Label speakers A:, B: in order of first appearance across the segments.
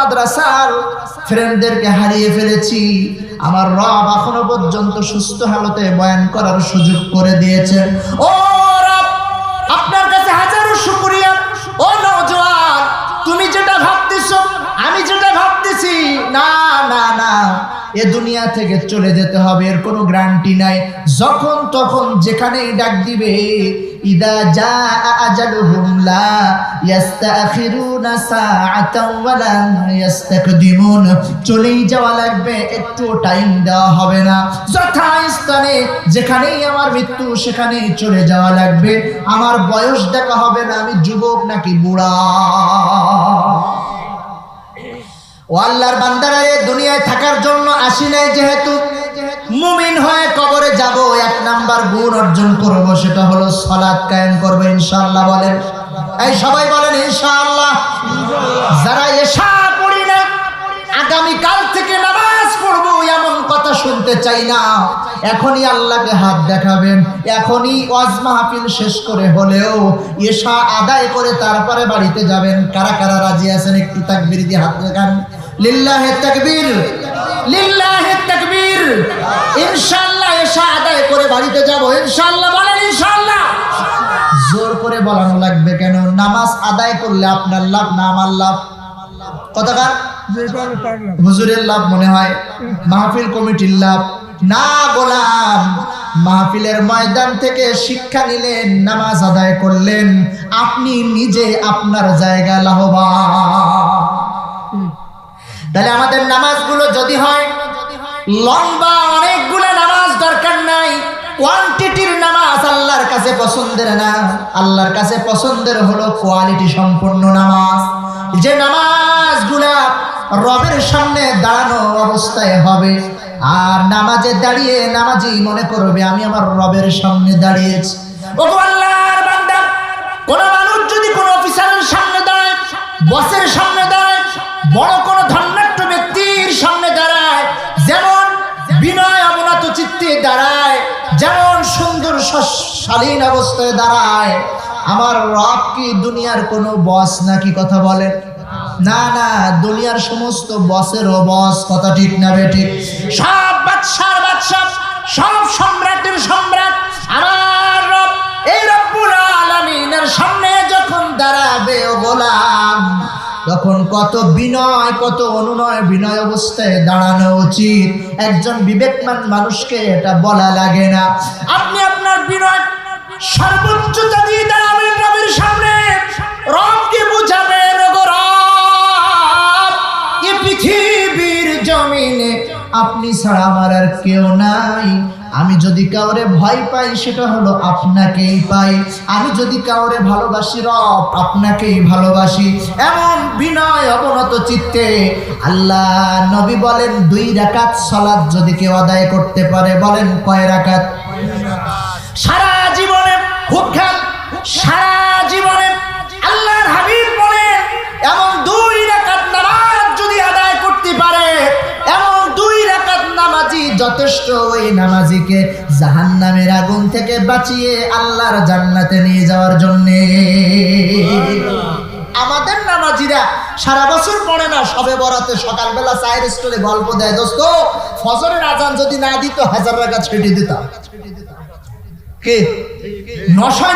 A: মাদ্রাসার ফ্রেন্ডদেরকে হারিয়ে ফেলেছি। আমার রব এখনও পর্যন্ত সুস্থ হালতে বয়ান করার সুযোগ করে দিয়েছেন ও রব, আপনার কাছে হাজারো শুকরিয়া। ও নওজোয়ান, তুমি যেটা ভাবতেছো, আমি যেটা ভাবতেছি, না না না। এ দুনিয়া থেকে চলে যেতে হবে, এর কোনো গ্যারান্টি নাই। যখন তখন যেখানেই ডাক দিবে, ইদা জা আজালুহুম লা ইস্তাখিরুনা সাআতাও ইস্তাকদিমুন চলেই যাওয়া লাগবে, একটু টাইম দেওয়া হবে না। যথাস্থানে যেখানেই আমার মৃত্যু, সেখানেই চলে যাওয়া লাগবে। আমার বয়স দেখা হবে না, আমি যুবক নাকি বুড়া? ও আল্লাহর বান্দারা দুনিয়ায় থাকার জন্য আসি নাই যেহেতু মুমিন হয়ে কবরে যাব, এক নাম্বার গুণ অর্জন করব সেটা হলো সলাৎ কায়েম করব, ইনশাআল্লাহ বলেন। এই সবাই বলেন, ইনশাআল্লাহ। যারা এশা পড়ি না, আগামী কাল থেকে নামাজ পড়ব, এমন কথা শুনতে চাই না। এখনই আল্লাহকে হাত দেখাবেন, এখনই ওয়াজ মাহফিল শেষ করে হলেও এশা আদায় করে তারপরে বাড়িতে যাবেন। কারা কারা রাজি আছেন, একটু তাকবীর দিয়ে হাত দেখান। লিল্লাহে তাকবীর লিল্লাহে তাকবীর। ইনশাআল্লাহ এশা আদায় করে বাড়িতে যাব। ইনশাআল্লাহ বলেন, ইনশাআল্লাহ। জোর করে বলানো লাগবে কেন? নামাজ আদায় করলে আপনার লাভ না আমার লাভ? কতকার হুজুরের লাভ মনে হয়। মাহফিল কমিটির লাভ। না গোলাম, মাহফিলের ময়দান থেকে শিক্ষা নিলেন, নামাজ আদায় করলেন। আপনি নিজে আপনার জায়গা লাভবান। তাহলে আমাদের নামাজগুলো যদি হয়, লম্বা অনেকগুলো নামাজ দরকার নাই কোয়ান্টিটির নামাজ আল্লাহর কাছে পছন্দের না। আল্লাহর কাছে পছন্দের হলো কোয়ালিটি সম্পন্ন নামাজ। যে নামাজগুলা রবের সামনে দাঁড়ানো অবস্থায় হবে, আর নামাজে দাঁড়িয়ে নামাজি মনে করবে, আমি আমার রবের সামনে দাঁড়িয়েছি। কোন মানুষ যদি কোন অফিসারের সামনে দাঁড়ায়, বসের সামনে দাঁড়ায়, বড় কোন ধন্যাট্য শালীন অবস্থায় দাঁড়ায়। আমার রব কি দুনিয়ার কোনো বস নাকি কথা বলেন? না না, দুনিয়ার সমস্ত বসেরও বস, কথা ঠিক না বে ঠিক। সব বাদশার বাদশা সব সম্রাটের সম্রাট, আমার রব এই রব্বুল আলামিনের সামনে যখন দাঁড়াবে ও গোলাম, তখন কত বিনয়, কত অনুনয়, বিনয় অবস্থায় দাঁড়ানো উচিত। একজন বিবেকমান মানুষকে এটা বলা লাগে না। আপনি আপনার বিনয় সর্বোচ্চতা দিয়ে দাঁড়াবেন সামনে। রবকে বুঝাবেন পৃথিবীর জমিনে আপনি ছাড়া আমার আর কেউ নাই। আমি যদি কাউরে ভয় পাই, সেটা হলো আপনাকেই পাই। আমি যদি কাউরে ভালোবাসি, রব, আপনাকেই ভালোবাসি। এমন বিনয় অবনত চিত্তে আল্লাহ নবী বলেন, দুই রাকাত সলাৎ যদি কেউ আদায় করতে পারে, বলেন কয় রাকাত? সারা খুব খেয়াল সারা জীবনে আল্লাহর হাবিব বলেন এমন দুই রাকাত নামাজ যদি আদায় করতে পারে, এমন দুই রাকাত নামাজি যথেষ্ট ওই নামাজিকে জাহান্নামের আগুন থেকে বাঁচিয়ে আল্লাহর জান্নাতে নিয়ে যাওয়ার জন্যে। আমাদের নামাজিরা সারা বছর পড়ে না, সবে বরাতে সকালবেলা চায়ের স্টোরে গল্প দেয়। দোস্ত, ফজরের আজান যদি না দিত, হাজার টাকা ছেড়ে দিতাম। কে?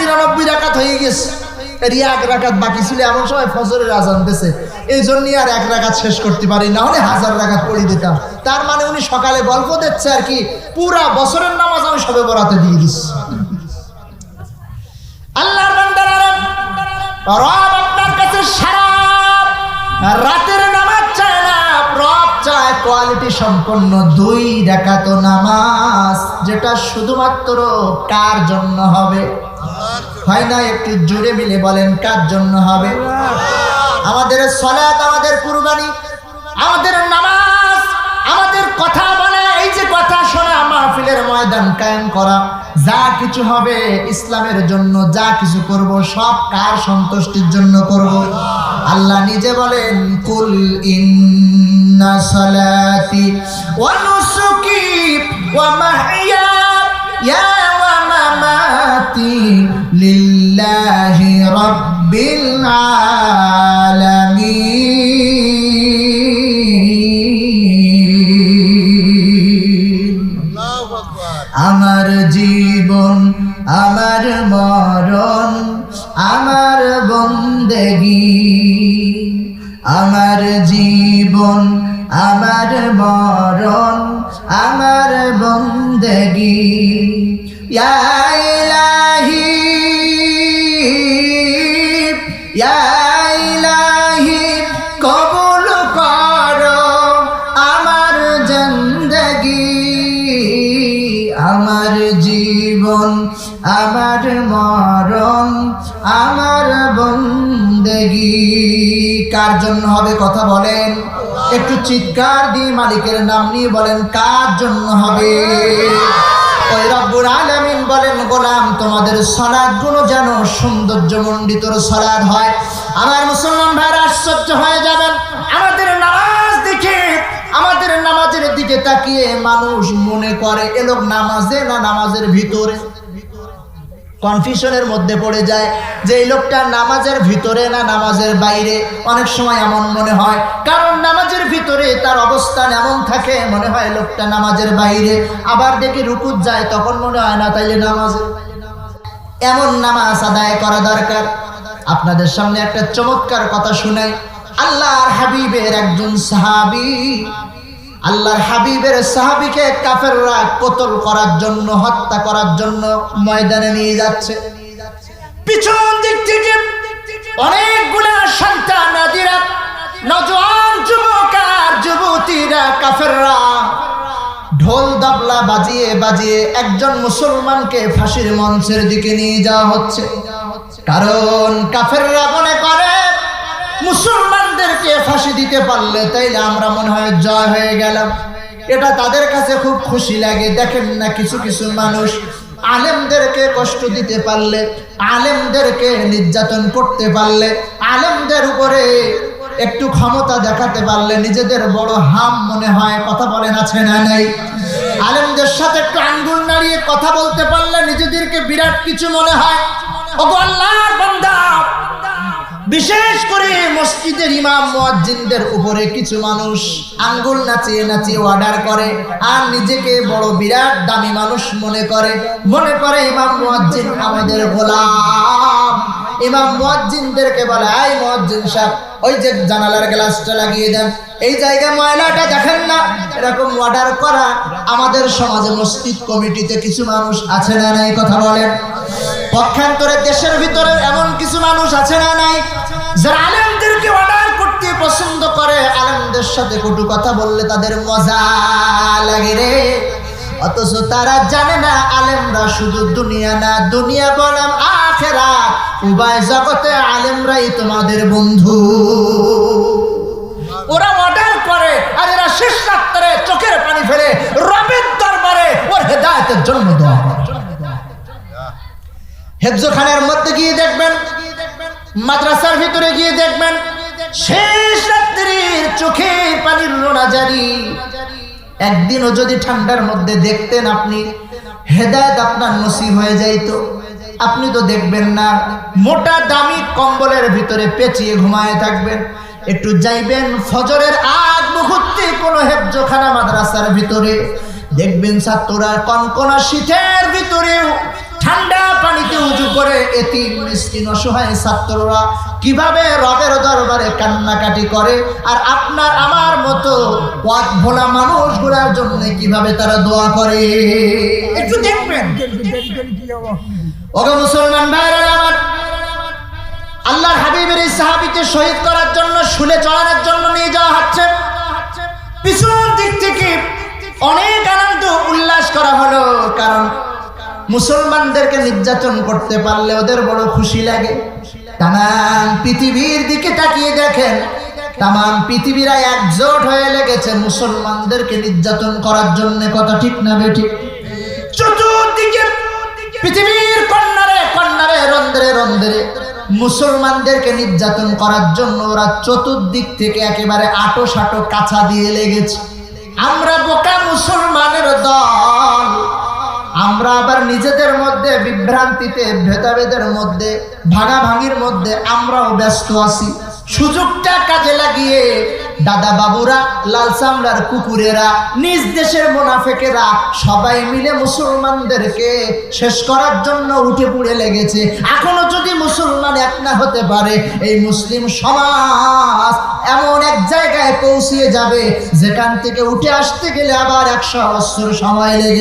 A: নিরানব্বই হয়ে গেছে। এর এক বাকি ছিল, এমন সময় ফজরের আজান এই জন্যই আর এক শেষ করতে পারি না হলে হাজার দিতাম তার মানে উনি সকালে গল্প দিচ্ছে আর কি, পুরা বছরের নামাজ আমি সবে বরাতে দিয়ে আল্লাহর বান্দারা রব আপনার কাছে সারা রাতের কোয়ালিটি সম্পন্ন দুই রাকাত নামাজ, যেটা শুধুমাত্র কার জন্য হবে? হয় না একটু জুড়ে মিলে বলেন, কার জন্য হবে? আমাদের সলাত আমাদের কুরবানি, আমাদের নামাজ, আমাদের কথা বলে, এই যে কথা শোনা, মাহফিলের ময়দান কায়েম করা। যা কিছু হবে ইসলামের জন্য, যা কিছু করব, সব কার সন্তুষ্টির জন্য করব? আল্লাহ নিজে বলেন, কুল ইন্না إن صلاتي ونسكي ومحياي ومماتي لله رب العالمين আমার জীবন আমার মরণ আমার বন্দেগী আমার জীবন আমার মরণ, আমার বন্দেগি। আমার আমার জীবন, আমার মরণ, আমার বন্দেগি। কার জন্য হবে কথা বলেন? একটু চিৎকার দিয়ে মালিকের নাম নিয়ে বলেন, কার জন্য হবে? ওই রব্বুল আলামিন বলেন, গোলাম, তোমাদের সালাদগুলো যেন সৌন্দর্য মণ্ডিত সালাদ হয়। আমার মুসলমান ভাইরা আশ্চর্য হয়ে যাবেন। আমাদের নামাজ দেখে, আমাদের নামাজের দিকে তাকিয়ে মানুষ মনে করে, এ লোক নামাজে না নামাজের ভিতরে? কনফিউশনের মধ্যে পড়ে যায় যে এই লোকটা নামাজের ভিতরে না নামাজের বাইরে? অনেক সময় এমন মনে হয়, কারণ নামাজের ভিতরে তার অবস্থান এমন থাকে, মনে হয় লোকটা নামাজের বাইরে। আবার দেখি রুকুত যায়, তখন মনে হয় না, তাইলে নামাজে। এমন নামাজ আদায় করা দরকার। আপনাদের সামনে একটা চমৎকার কথা শুনাই। আল্লাহর হাবিবের একজন সাহাবী আল্লাহর হাবিবের সাহাবিকে কাফেররা কতল করার জন্য, হত্যা করার জন্য ময়দানে নিয়ে যাচ্ছে। পিছন দিক থেকে অনেকগুলা সন্তান নাদিরা নজওয়ান যুবক আর যুবতীরা কাফেররা ঢোল দাবলা বাজিয়ে বাজিয়ে একজন মুসলমানকে ফাঁসির মঞ্চের দিকে নিয়ে যাওয়া হচ্ছে। কারণ কাফেররা মনে করে মুসলমানদেরকে ফাঁসি দিতে পারলে তাইলে আমরা মনে হয় জয় হয়ে গেলাম। এটা তাদের কাছে খুব খুশি লাগে। দেখেন না কিছু কিছু মানুষ আলেমদেরকে কষ্ট দিতে পারলে, আলেমদেরকে নির্যাতন করতে পারলে, আলেমদের উপরে একটু ক্ষমতা দেখাতে পারলে নিজেদের বড় হাম মনে হয়। কথা বলেন, আছে না নাই? আলেমদের সাথে একটু আঙ্গুল নাড়িয়ে কথা বলতে পারলে নিজেদেরকে বিরাট কিছু মনে হয়। ওগো আল্লাহর বান্দা বিশেষ করে মসজিদের ইমাম মুয়াজ্জিনদের উপরে কিছু মানুষ আঙ্গুল নাচিয়ে নাচিয়ে অর্ডার করে আর নিজেকে বড় বিরাট দামি মানুষ মনে করে। মনে করে ইমাম মুয়াজ্জিন, আমাদের গোলাম। ইমাম মুয়াজ্জিনদেরকে বলে আই মুয়াজ্জিন সাহেব, ওই যে জানালার গ্লাসটা লাগিয়ে দেন। এই জায়গা ময়লাটা দেখেন না। এরকম অর্ডার করা আমাদের সমাজে মসজিদ কমিটিতে কিছু মানুষ আছে না নাই? কথা বলেন। পক্ষান্তরে দেশের ভিতরে এমন কিছু মানুষ আছে না নাই? যারা আলেমদেরকে অর্ডার করতে পছন্দ করে, আলেমদের সাথে কটু কথা বললে তাদের মজা লাগে রে। অথচ তারা জানে না, আলেমরা শুধু দুনিয়া না, দুনিয়া বনাম আখেরা উভয় জগতে আলেমরাই তোমাদের বন্ধু। ওরা অর্ডার করে আর এরা শেষ রাত্রে চোখের পানি ফেলে রবের দরবারে ওর হেদায়তের জন্ম দেওয়া হয় হেফজোখানের মধ্যে গিয়ে দেখবেন মাদ্রাসার ভিতরে গিয়ে দেখবেন শেষ রাত্রির চোখে পানির রোনা জারি। একদিনও যদি ঠান্ডার মধ্যে দেখতেন আপনি, হেদায়ত আপনার নসিব হয়ে যাইতো। আপনি তো দেখবেন না, মোটা দামি কম্বলের ভিতরে পেঁচিয়ে ঘুমায় থাকবেন। একটু যাইবেন ফজরের আগ মুহূর্তে কোনো হেফজোখানা মাদ্রাসার ভিতরে। দেখবেন ছাত্ররা কনকনা শীতের ভিতরেও ঠান্ডা পানিতে উঁচু করে এটি মিসকিন অসহায় ছাত্ররা কীভাবে রবের দরবারে কান্নাকাটি করে? আর আপনার, আমার মতো পথ ভোলা মানুষগুলোর জন্য কীভাবে তারা দোয়া করে? একটু দেখবেন। ওগো মুসলমান ভাইরা আমার আল্লাহর হাবিবের এই সাহাবিকে শহীদ করার জন্য, শুলে চড়ানোর জন্য নিয়ে যাওয়া হচ্ছে। পিছন দিক থেকে অনেক আনন্দ উল্লাস করা হলো, কারণ মুসলমানদেরকে নির্যাতন করতে পারলে ওদের বড় খুশি লাগে। তাম পৃথিবীর দিকে তাকিয়ে দেখেন তাম পৃথিবীরা একজোট হয়ে লেগেছে মুসলমানদেরকে নির্যাতন করার জন্য, কথা ঠিক না বেঠিক চতুর্দিকে, পৃথিবীর কন্যারে কন্যারে রন্ধ্রে রন্ধ্রে মুসলমানদেরকে নির্যাতন করার জন্য ওরা চতুর্দিক থেকে একেবারে আটো সাটো কাছা দিয়ে লেগেছে। আমরা বোকা মুসলমানের দল। আমরা আবার নিজেদের মধ্যে বিভ্রান্তিতে, ভেদাভেদের মধ্যে, ভাগাভাগির মধ্যে আমরাও ব্যস্ত আছি। সুযোগটা কাজে লাগিয়ে দাদা বাবুরা, লাল চামড়ার কুকুরেরা, নিজ দেশের মোনাফেকেরা সবাই মিলে মুসলমানদেরকে শেষ করার জন্য উঠে পড়ে লেগেছে। এখনও যদি মুসলমান এক না হতে পারে, এই মুসলিম সমাজ এমন এক জায়গায় পৌঁছিয়ে যাবে, যেখান থেকে উঠে আসতে গেলে আবার একশো বছর সময় লেগে